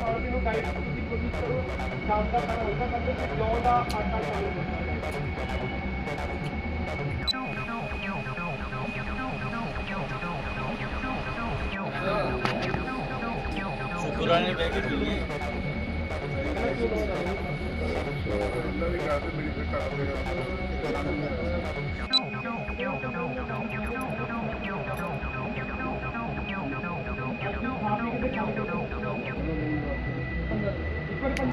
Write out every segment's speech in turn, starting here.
Party ਨੂੰ guide ਕਰਨ ਦੀ ਕੋਸ਼ਿਸ਼ ਕਰੋ ਸ਼ਾਮ ਦਾ ਖਾਣਾ ਹਲਕਾ ਕਰਦੇ ਤੇ ਜੌਂ ਦਾ ਆਟਾ ਚਾਲੂ ਕਰਨਾ ਸ਼ੁਕਰਾਂ ਨੇ ਬਹਿ ਕੇ ਪੀਣੀ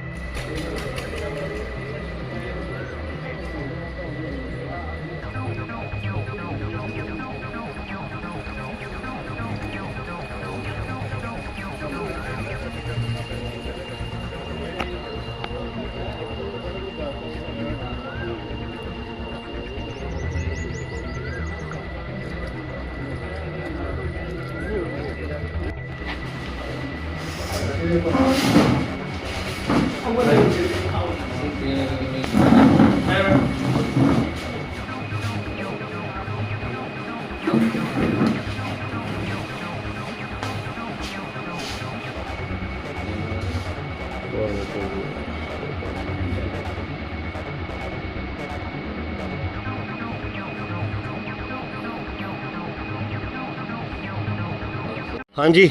ਹਾਂਜੀ।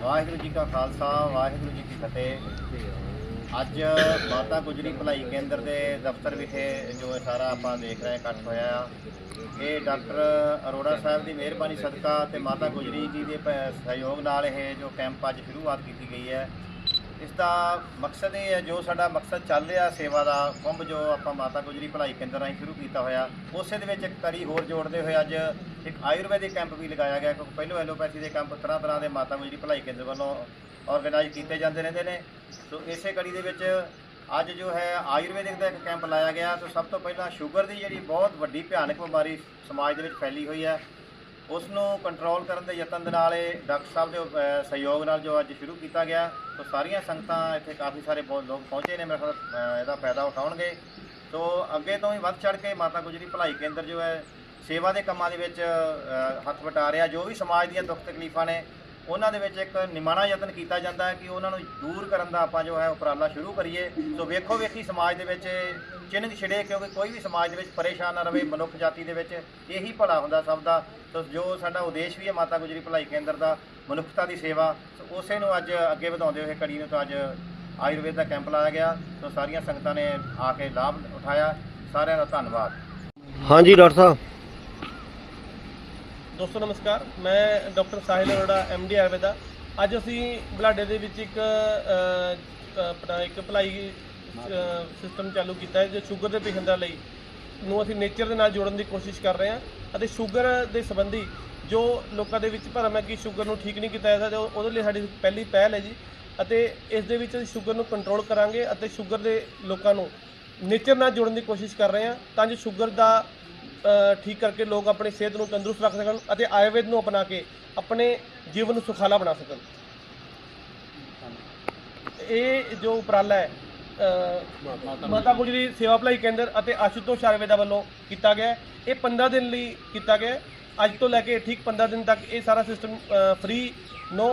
ਵਾਹਿਗੁਰੂ ਜੀ ਕਾ ਖਾਲਸਾ, ਵਾਹਿਗੁਰੂ ਜੀ ਕੀ ਫਤਿਹ। ਅੱਜ ਮਾਤਾ ਗੁਜਰੀ ਭਲਾਈ ਕੇਂਦਰ ਦੇ ਦਫ਼ਤਰ ਵਿਖੇ ਜੋ ਇਹ ਸਾਰਾ ਆਪਾਂ ਦੇਖ ਰਹੇ ਇਕੱਠ ਹੋਇਆ ਆ, ਇਹ ਡਾਕਟਰ ਅਰੋੜਾ ਸਾਹਿਬ ਦੀ ਮਿਹਰਬਾਨੀ ਸਦਕਾ ਤੇ ਮਾਤਾ ਗੁਜਰੀ ਜੀ ਦੇ ਪ- ਸਹਿਯੋਗ ਨਾਲ ਇਹ ਜੋ ਕੈਂਪ ਅੱਜ ਸ਼ੁਰੂਆਤ ਕੀਤੀ ਗਈ ਹੈ ਇਸ ਦਾ ਮਕਸਦ ਇਹ ਹੈ, ਜੋ ਸਾਡਾ ਮਕਸਦ ਚੱਲ ਰਿਹਾ ਸੇਵਾ ਦਾ, ਕੁੰਭ ਜੋ ਆਪਾਂ ਮਾਤਾ ਗੁਜਰੀ ਭਲਾਈ ਕੇਂਦਰ ਰਾਹੀਂ ਸ਼ੁਰੂ ਕੀਤਾ ਹੋਇਆ, ਉਸੇ ਦੇ ਵਿੱਚ ਇੱਕ ਕੜੀ ਹੋਰ ਜੋੜਦੇ ਹੋਏ ਅੱਜ ਇੱਕ ਆਯੁਰਵੈਦਿਕ ਕੈਂਪ ਵੀ ਲਗਾਇਆ ਗਿਆ, ਕਿਉਂਕਿ ਪਹਿਲੋਂ ਐਲੋਪੈਥੀ ਦੇ ਕੈਂਪ ਤਰ੍ਹਾਂ ਤਰ੍ਹਾਂ ਦੇ ਮਾਤਾ ਗੁਜਰੀ ਭਲਾਈ ਕੇਂਦਰ ਵੱਲੋਂ ਆਰਗੇਨਾਈਜ਼ ਕੀਤੇ ਜਾਂਦੇ ਰਹਿੰਦੇ ਨੇ। ਸੋ ਇਸੇ ਕੜੀ ਦੇ ਵਿੱਚ ਅੱਜ ਜੋ ਹੈ ਆਯੁਰਵੈਦਿਕ ਦਾ ਇੱਕ ਕੈਂਪ ਲਾਇਆ ਗਿਆ। ਸੋ ਸਭ ਤੋਂ ਪਹਿਲਾਂ ਸ਼ੂਗਰ ਦੀ ਜਿਹੜੀ ਬਹੁਤ ਵੱਡੀ ਭਿਆਨਕ ਬਿਮਾਰੀ ਸਮਾਜ ਦੇ ਵਿੱਚ ਫੈਲੀ ਹੋਈ ਹੈ। ਉਸ ਨੂੰ ਕੰਟਰੋਲ ਕਰਨ ਦੇ ਯਤਨ ਦੇ ਨਾਲ ਇਹ ਡਾਕਟਰ ਸਾਹਿਬ ਦੇ ਸਹਿਯੋਗ ਨਾਲ ਜੋ ਅੱਜ ਸ਼ੁਰੂ ਕੀਤਾ ਗਿਆ, ਸੋ ਸਾਰੀਆਂ ਸੰਗਤਾਂ ਇੱਥੇ ਕਾਫੀ ਸਾਰੇ ਬਹੁਤ ਲੋਕ ਪਹੁੰਚੇ ਨੇ, ਮੇਰੇ ਖਿਆਲ ਇਹਦਾ ਫਾਇਦਾ ਉਠਾਉਣਗੇ। ਸੋ ਅੱਗੇ ਤੋਂ ਹੀ ਵੱਧ ਚੜ ਕੇ ਮਾਤਾ ਗੁਜਰੀ ਭਲਾਈ ਕੇਂਦਰ ਜੋ ਹੈ, ਸੇਵਾ ਦੇ ਕੰਮਾਂ ਦੇ ਵਿੱਚ ਹੱਥ ਵਟਾ ਰਿਹਾ, ਜੋ ਵੀ ਸਮਾਜ ਦੀਆਂ ਦੁੱਖ ਤਕਲੀਫਾਂ ਨੇ ਉਹਨਾਂ ਦੇ ਵਿੱਚ ਇੱਕ ਨਿਮਾਣਾ ਯਤਨ ਕੀਤਾ ਜਾਂਦਾ ਹੈ ਕਿ ਉਹਨਾਂ ਨੂੰ ਦੂਰ ਕਰਨ ਦਾ ਆਪਾਂ ਜੋ ਹੈ ਉਪਰਾਲਾ ਸ਼ੁਰੂ ਕਰੀਏ। ਸੋ ਵੇਖੋ ਵੇਖੀ ਸਮਾਜ ਦੇ ਵਿੱਚ ਚਿੰਨ੍ਹ ਛਿੜੇ ਕਿਉਂਕਿ ਕੋਈ ਵੀ ਸਮਾਜ ਦੇ ਵਿੱਚ ਪਰੇਸ਼ਾਨ ਨਾ ਰਵੇ ਮਨੁੱਖ ਜਾਤੀ ਦੇ ਵਿੱਚ, ਇਹੀ ਭਲਾ ਹੁੰਦਾ ਸਭ ਦਾ। ਸੋ ਜੋ ਸਾਡਾ ਉਦੇਸ਼ ਵੀ ਹੈ ਮਾਤਾ ਗੁਜਰੀ ਭਲਾਈ ਕੇਂਦਰ ਦਾ, ਮਨੁੱਖਤਾ ਦੀ ਸੇਵਾ, ਸੋ ਉਸੇ ਨੂੰ ਅੱਜ ਅੱਗੇ ਵਧਾਉਂਦੇ ਹੋਏ ਕੜੀ ਨੂੰ ਤਾਂ ਅੱਜ ਆਯੁਰਵੇਦ ਦਾ ਕੈਂਪ ਲਾਇਆ ਗਿਆ। ਸੋ ਸਾਰੀਆਂ ਸੰਗਤਾਂ ਨੇ ਆ ਕੇ ਲਾਭ ਉਠਾਇਆ। ਸਾਰਿਆਂ ਦਾ ਧੰਨਵਾਦ। ਹਾਂਜੀ, ਡਾਕਟਰ ਸਾਹਿਬ। ਦੋਸਤੋ ਨਮਸਕਾਰ, ਮੈਂ ਡਾਕਟਰ ਸਾਹਿਲ ਅਰੋੜਾ ਐਮਡੀ ਆਯੁਰਵੇਦਾ ਅੱਜ ਅਸੀਂ ਬਲਾਡੇ ਦੇ ਵਿੱਚ ਇੱਕ ਆਪਣਾ ਇੱਕ ਭਲਾਈ ਸਿਸਟਮ ਚਾਲੂ ਕੀਤਾ ਹੈ, ਜੋ ਸ਼ੂਗਰ ਦੇ ਪੇਸ਼ੈਂਟਾਂ ਲਈ ਨੂੰ ਅਸੀਂ ਨੇਚਰ ਦੇ ਨਾਲ ਜੋੜਨ ਦੀ ਕੋਸ਼ਿਸ਼ ਕਰ ਰਹੇ ਹਾਂ ਅਤੇ ਸ਼ੂਗਰ ਦੇ ਸੰਬੰਧੀ ਜੋ ਲੋਕਾਂ ਦੇ ਵਿੱਚ ਭਰਮ ਹੈ ਕਿ ਸ਼ੂਗਰ ਨੂੰ ਠੀਕ ਨਹੀਂ ਕੀਤਾ ਜਾ ਸਕਦਾ ਉਹਦੇ ਲਈ ਸਾਡੀ ਪਹਿਲੀ ਪਹਿਲ ਹੈ ਜੀ। ਅਤੇ ਇਸ ਦੇ ਵਿੱਚ ਅਸੀਂ ਸ਼ੂਗਰ ਨੂੰ ਕੰਟਰੋਲ ਕਰਾਂਗੇ ਅਤੇ ਸ਼ੂਗਰ ਦੇ ਲੋਕਾਂ ਨੂੰ ਨੇਚਰ ਨਾਲ ਜੋੜਨ ਦੀ ਕੋਸ਼ਿਸ਼ ਕਰ ਰਹੇ ਹਾਂ, ਤਾਂ ਜੋ ਸ਼ੂਗਰ ਦਾ ਠੀਕ ਕਰਕੇ ਲੋਕ ਆਪਣੀ ਸਿਹਤ ਨੂੰ ਤੰਦਰੁਸਤ ਰੱਖ ਸਕਣ ਅਤੇ ਆਯੁਰਵੇਦ ਨੂੰ ਅਪਣਾ ਕੇ ਆਪਣੇ ਜੀਵਨ ਨੂੰ ਸੁਖਾਲਾ ਬਣਾ ਸਕਣ ਇਹ ਜੋ ਉਪਰਾਲਾ ਹੈ ਮਾਤਾ ਗੁਜਰੀ ਸੇਵਾ ਭਲਾਈ ਕੇਂਦਰ ਅਤੇ ਆਸ਼ੂਤੋਸ਼ ਆਯੁਰਵੇਦਾ ਵੱਲੋਂ ਕੀਤਾ ਗਿਆ। ਇਹ 15 ਦਿਨ ਲਈ ਕੀਤਾ ਗਿਆ। ਅੱਜ ਤੋਂ ਲੈ ਕੇ ਠੀਕ 15 ਦਿਨ ਤੱਕ ਇਹ ਸਾਰਾ ਸਿਸਟਮ ਫ੍ਰੀ ਨੋ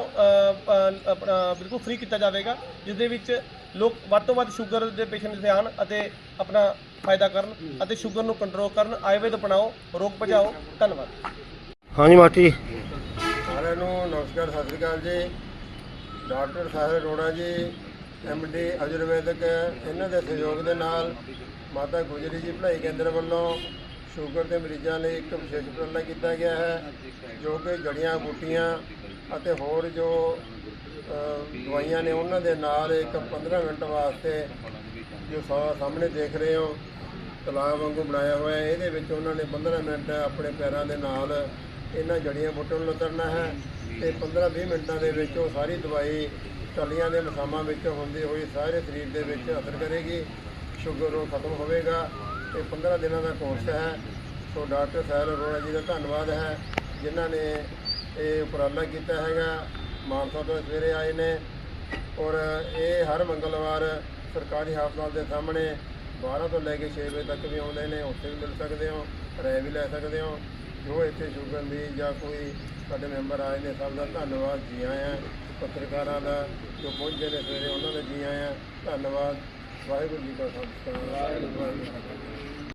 ਬਿਲਕੁਲ ਫ੍ਰੀ ਕੀਤਾ ਜਾਵੇਗਾ ਜਿਸ ਦੇ ਵਿੱਚ ਲੋਕ ਵੱਧ ਤੋਂ ਵੱਧ ਸ਼ੂਗਰ ਦੇ ਪੇਸ਼ੈਂਟ ਤੇ ਆਉਣ ਅਤੇ ਆਪਣਾ ਫਾਇਦਾ ਕਰਨ ਅਤੇ ਸ਼ੂਗਰ ਨੂੰ ਕੰਟਰੋਲ ਕਰਨ ਆਯੁਰਵੇਦ ਅਪਣਾਓ ਰੋਗ ਭਜਾਓ। ਧੰਨਵਾਦ। ਹਾਂਜੀ ਜੀ ਸਾਰਿਆਂ ਨੂੰ ਨਮਸਕਾਰ ਸਤਿ ਸ੍ਰੀ ਅਕਾਲ ਜੀ। ਡਾਕਟਰ ਸਾਹਿਬ ਅਰੋੜਾ ਜੀ ਡੀ ਆਯੁਰਵੈਦਿਕ ਇਹਨਾਂ ਦੇ ਸਹਿਯੋਗ ਦੇ ਨਾਲ ਮਾਤਾ ਗੁਜਰੀ ਜੀ ਭਲਾਈ ਕੇਂਦਰ ਵੱਲੋਂ ਸ਼ੂਗਰ ਦੇ ਮਰੀਜ਼ਾਂ ਲਈ ਇੱਕ ਵਿਸ਼ੇਸ਼ ਉਪਰਾਲਾ ਕੀਤਾ ਗਿਆ ਹੈ ਜੋ ਕਿ ਜੜੀਆਂ ਬੂਟੀਆਂ ਅਤੇ ਹੋਰ ਜੋ ਦਵਾਈਆਂ ਨੇ ਉਹਨਾਂ ਦੇ ਨਾਲ ਇੱਕ 15 ਮਿੰਟ ਵਾਸਤੇ ਜੋ ਸਾ- ਸਾਹਮਣੇ ਦੇਖ ਰਹੇ ਹੋ, ਤਲਾਬ ਵਾਂਗੂ ਬਣਾਇਆ ਹੋਇਆ ਹੈ। ਇਹਦੇ ਵਿੱਚ ਉਹਨਾਂ ਨੇ 15 ਮਿੰਟ ਆਪਣੇ ਪੈਰਾਂ ਦੇ ਨਾਲ ਇਹਨਾਂ ਜੜੀਆਂ ਬੂਟੀਆਂ ਨੂੰ ਲਤਰਨਾ ਹੈ ਤੇ 15-20 ਮਿੰਟਾਂ ਦੇ ਵਿੱਚ ਉਹ ਸਾਰੀ ਦਵਾਈ ਟੱਲੀਆਂ ਦੇ ਮਸਾਮਾਂ ਵਿੱਚ ਹੁੰਦੀ ਹੋਈ ਸਾਰੇ ਸਰੀਰ ਦੇ ਵਿੱਚ ਅਸਰ ਕਰੇਗੀ, ਸ਼ੂਗਰ ਉਹ ਖਤਮ ਹੋਵੇਗਾ ਇਹ 15 ਦਿਨਾਂ ਦਾ ਕੋਰਸ ਹੈ। ਸੋ ਡਾਕਟਰ ਸਾਹਿਲ ਅਰੋੜਾ ਜੀ ਦਾ ਧੰਨਵਾਦ ਹੈ, ਜਿਨ੍ਹਾਂ ਨੇ ਇਹ ਉਪਰਾਲਾ ਕੀਤਾ ਹੈਗਾ। ਮਾਨਸਾ ਤੋਂ ਸਵੇਰੇ ਆਏ ਨੇ ਔਰ ਇਹ ਹਰ ਮੰਗਲਵਾਰ ਸਰਕਾਰੀ ਹਸਪਤਾਲ ਦੇ ਸਾਹਮਣੇ 12 ਤੋਂ ਲੈ ਕੇ 6 ਵਜੇ ਤੱਕ ਵੀ ਆਉਂਦੇ ਨੇ, ਉੱਥੇ ਵੀ ਮਿਲ ਸਕਦੇ ਹੋ, ਰਾਏ ਵੀ ਲੈ ਸਕਦੇ ਹੋ। ਜੋ ਇੱਥੇ ਸ਼ੂਗਰ ਦੀ ਜਾਂ ਕੋਈ ਸਾਡੇ ਮੈਂਬਰ ਆਏ ਨੇ, ਸਭ ਦਾ ਧੰਨਵਾਦ, ਜੀ ਆਇਆਂ, ਪੱਤਰਕਾਰਾਂ ਦਾ ਜੋ ਪਹੁੰਚੇ ਨੇ ਸਵੇਰੇ, ਉਹਨਾਂ ਦਾ ਜੀ ਆਇਆਂ, ਧੰਨਵਾਦ। ਵਾਹਿਗੁਰੂ ਜੀ ਕਾ ਖਾਲਸਾ, ਵਾਹਿਗੁਰੂ ਜੀ ਕੀ ਫਤਿਹ।